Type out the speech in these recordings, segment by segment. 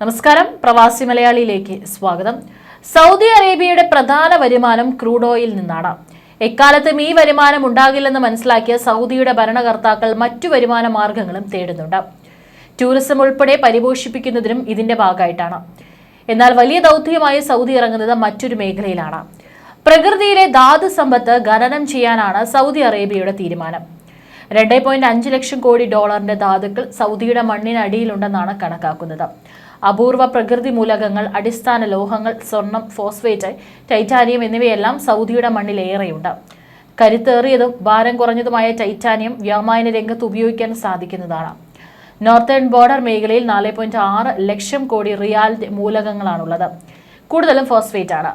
നമസ്കാരം. പ്രവാസി മലയാളിയിലേക്ക് സ്വാഗതം. സൗദി അറേബ്യയുടെ പ്രധാന വരുമാനം ക്രൂഡ് ഓയിൽ നിന്നാണ്. എക്കാലത്തും ഈ വരുമാനം ഉണ്ടാകില്ലെന്ന് മനസ്സിലാക്കിയ സൗദിയുടെ ഭരണകർത്താക്കൾ മറ്റു വരുമാന മാർഗങ്ങളും തേടുന്നുണ്ട്. ടൂറിസം ഉൾപ്പെടെ പരിപോഷിപ്പിക്കുന്നതിനും ഇതിന്റെ ഭാഗമായിട്ടാണ്. എന്നാൽ വലിയ ദൗത്യമായി സൗദി ഇറങ്ങുന്നത് മറ്റൊരു മേഖലയിലാണ്. പ്രകൃതിയിലെ ധാതു സമ്പത്ത് ഖനനം ചെയ്യാനാണ് സൗദി അറേബ്യയുടെ തീരുമാനം. രണ്ട് പോയിന്റ് അഞ്ച് ലക്ഷം കോടി ഡോളറിന്റെ ധാതുക്കൾ സൗദിയുടെ മണ്ണിനടിയിലുണ്ടെന്നാണ് കണക്കാക്കുന്നത്. അപൂർവ പ്രകൃതി മൂലകങ്ങൾ അടിസ്ഥാന ലോഹങ്ങൾ സ്വർണം ഫോസ്ഫേറ്റ് ടൈറ്റാനിയം എന്നിവയെല്ലാം സൗദിയുടെ മണ്ണിലേറെയുണ്ട് കരുത്തേറിയതും ഭാരം കുറഞ്ഞതുമായ ടൈറ്റാനിയം വ്യോമായന രംഗത്ത് ഉപയോഗിക്കാൻ സാധിക്കുന്നതാണ്. നോർത്തേൺ ബോർഡർ മേഖലയിൽ നാല് പോയിന്റ് ആറ് ലക്ഷം കോടി റിയാൽ മൂലകങ്ങളാണുള്ളത്. കൂടുതലും ഫോസ്ഫേറ്റ് ആണ്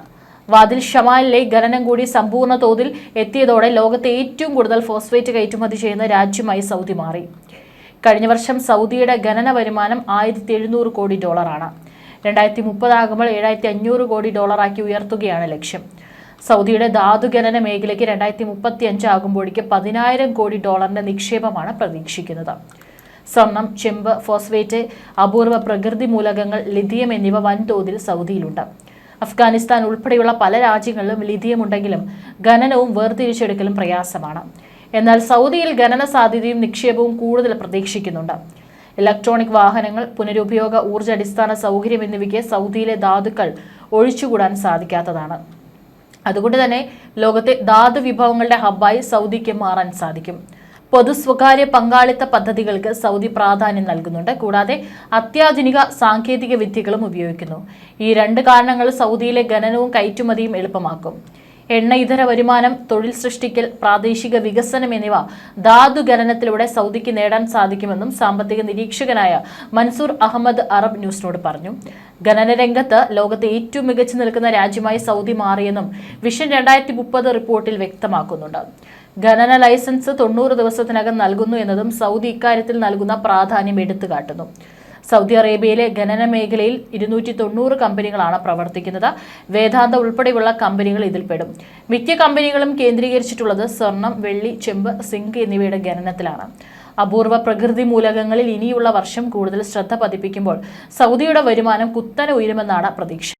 വാതിൽ ഷമാലിലെ ഖനനം കൂടി സമ്പൂർണ തോതിൽ എത്തിയതോടെ ലോകത്തെ ഏറ്റവും കൂടുതൽ ഫോസ്ഫേറ്റ് കയറ്റുമതി ചെയ്യുന്ന രാജ്യമായി സൗദി മാറി. കഴിഞ്ഞ വർഷം സൗദിയുടെ ഖനന വരുമാനം ആയിരത്തി എഴുന്നൂറ് കോടി ഡോളറാണ്. രണ്ടായിരത്തി മുപ്പതാകുമ്പോൾ ഏഴായിരത്തി അഞ്ഞൂറ് കോടി ഡോളറാക്കി ഉയർത്തുകയാണ് ലക്ഷ്യം. സൗദിയുടെ ധാതു ഖനന മേഖലയ്ക്ക് രണ്ടായിരത്തി മുപ്പത്തി അഞ്ചാകുമ്പോഴേക്ക് പതിനായിരം കോടി ഡോളറിന്റെ നിക്ഷേപമാണ് പ്രതീക്ഷിക്കുന്നത്. സ്വർണം ചെമ്പ് ഫോസ്ഫേറ്റ് അപൂർവ പ്രകൃതി മൂലകങ്ങൾ ലിഥിയം എന്നിവ വൻതോതിൽ സൗദിയിലുണ്ട്. അഫ്ഗാനിസ്ഥാൻ ഉൾപ്പെടെയുള്ള പല രാജ്യങ്ങളിലും ലിഥിയം ഉണ്ടെങ്കിലും ഖനനവും വേർതിരിച്ചെടുക്കലും പ്രയാസമാണ്. എന്നാൽ സൗദിയിൽ ഖനന സാധ്യതയും നിക്ഷേപവും കൂടുതൽ പ്രതീക്ഷിക്കുന്നുണ്ട്. ഇലക്ട്രോണിക് വാഹനങ്ങൾ പുനരുപയോഗ ഊർജ അടിസ്ഥാന സൗകര്യം എന്നിവയ്ക്ക് സൗദിയിലെ ധാതുക്കൾ ഒഴിച്ചുകൂടാൻ സാധിക്കാത്തതാണ്. അതുകൊണ്ട് തന്നെ ലോകത്തെ ധാതു വിഭവങ്ങളുടെ ഹബ്ബായി സൗദിക്ക് മാറാൻ സാധിക്കും. പൊതു സ്വകാര്യ പങ്കാളിത്ത പദ്ധതികൾക്ക് സൗദി പ്രാധാന്യം നൽകുന്നുണ്ട്. കൂടാതെ അത്യാധുനിക സാങ്കേതിക വിദ്യകളും ഉപയോഗിക്കുന്നു. ഈ രണ്ട് കാരണങ്ങൾ സൗദിയിലെ ഖനനവും കയറ്റുമതിയും എളുപ്പമാക്കും. എണ്ണ ഇതര വരുമാനം തൊഴിൽ സൃഷ്ടിക്കൽ പ്രാദേശിക വികസനം എന്നിവ ധാതു ഖനനത്തിലൂടെ സൗദിക്ക് നേടാൻ സാധിക്കുമെന്നും സാമ്പത്തിക നിരീക്ഷകനായ മൻസൂർ അഹമ്മദ് അറബ് ന്യൂസിനോട് പറഞ്ഞു. ഖനന രംഗത്ത് ലോകത്തെ ഏറ്റവും മികച്ചു നിൽക്കുന്ന രാജ്യമായി സൗദി മാറിയെന്നും വിഷൻ രണ്ടായിരത്തി മുപ്പത് റിപ്പോർട്ടിൽ വ്യക്തമാക്കുന്നുണ്ട്. ഖനന ലൈസൻസ് തൊണ്ണൂറ് ദിവസത്തിനകം നൽകുന്നു എന്നതും സൗദി ഇക്കാര്യത്തിൽ നൽകുന്ന പ്രാധാന്യം എടുത്തുകാട്ടുന്നു. സൗദി അറേബ്യയിലെ ഖനന മേഖലയിൽ ഇരുന്നൂറ്റി തൊണ്ണൂറ് കമ്പനികളാണ് പ്രവർത്തിക്കുന്നത്. വേദാന്ത ഉൾപ്പെടെയുള്ള കമ്പനികൾ ഇതിൽപ്പെടും മിക്ക കമ്പനികളും കേന്ദ്രീകരിച്ചിട്ടുള്ളത് സ്വർണം വെള്ളി ചെമ്പ് സിങ്ക് എന്നിവയുടെ ഖനനത്തിലാണ്. അപൂർവ പ്രകൃതി മൂലകങ്ങളിൽ ഇനിയുള്ള വർഷം കൂടുതൽ ശ്രദ്ധ പതിപ്പിക്കുമ്പോൾ സൗദിയുടെ വരുമാനം കുത്തനെ ഉയരുമെന്നാണ് പ്രതീക്ഷ.